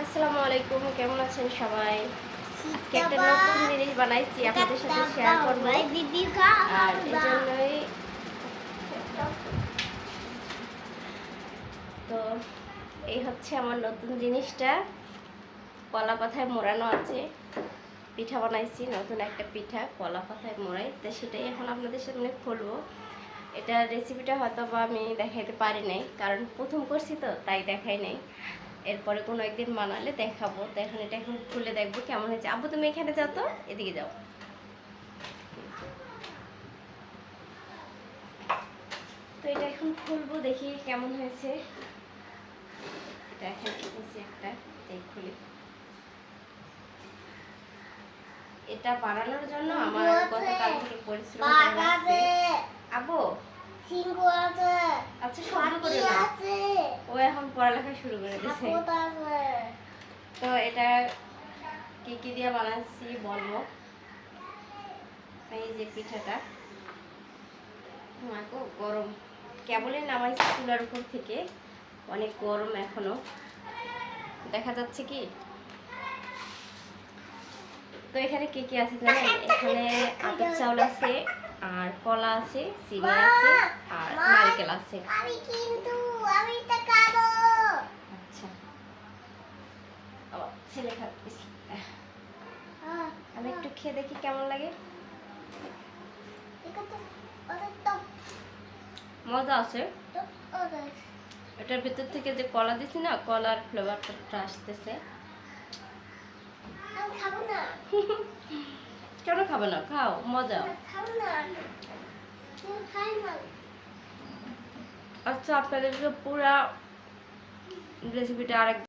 আসসালামু আলাইকুম কেমন আছেন সবাই? আজকে একটা নতুন জিনিস বানাইছি আপনাদের সাথে শেয়ার করব। আর এজন্যই তো এই হচ্ছে আমার নতুন জিনিসটা। কলা পাতায় মোড়ানো আছে। পিঠা বানাইছি নতুন একটা পিঠা কলা পাতায় মোড়াই। তো সেটাই এখন আপনাদের সামনে খুলবো। এটা রেসিপিটা হয়তো বা আমি দেখাইতে পারি নাই কারণ প্রথম করছি তো তাই দেখাই নাই। এরপরে কোনো একদিন বানালে দেখাবো। তো এখন এটা এখন খুলে দেখব কেমন হয়েছে। আব্বু তুমি এখানে যাও তো এদিকে যাও। তো এটা এখন খুলবো দেখি কেমন হয়েছে। এটা এখন একটা খুলি। এটা বানানোর জন্য আমার গতকাল থেকে পরিশ্রম। আব্বু? আচ্ছা শব্দ করে না এখন পড়ালেখা শুরু করে দিয়েছে তো এটা কি কি দিয়ে বানাচ্ছি বলব? এই যে পিঠাটা। মাকে গরম। কেবলই নামাইছি চুলার উপর থেকে। অনেক গরম এখনও। দেখা যাচ্ছে কি? তো এখানে কি কি আছে জানেন? এখানে আতপ চাউল আছে আর কলা আছে চিনি আছে আর নারকেল আছে। আমি কিন্তু আমি তো খাব আচ্ছা আবার ছেলে খাচ্ছিস আমি একটু খেয়ে দেখি কেমন লাগে। মজা আছে। এটার ভিতর থেকে যে কলা দিছি না, কলার ফ্লেভারটা আসতেছে। কেন খাবে না? খাও, মজা। আচ্ছা আপনাদেরকে পুরা রেসিপিটা আরেক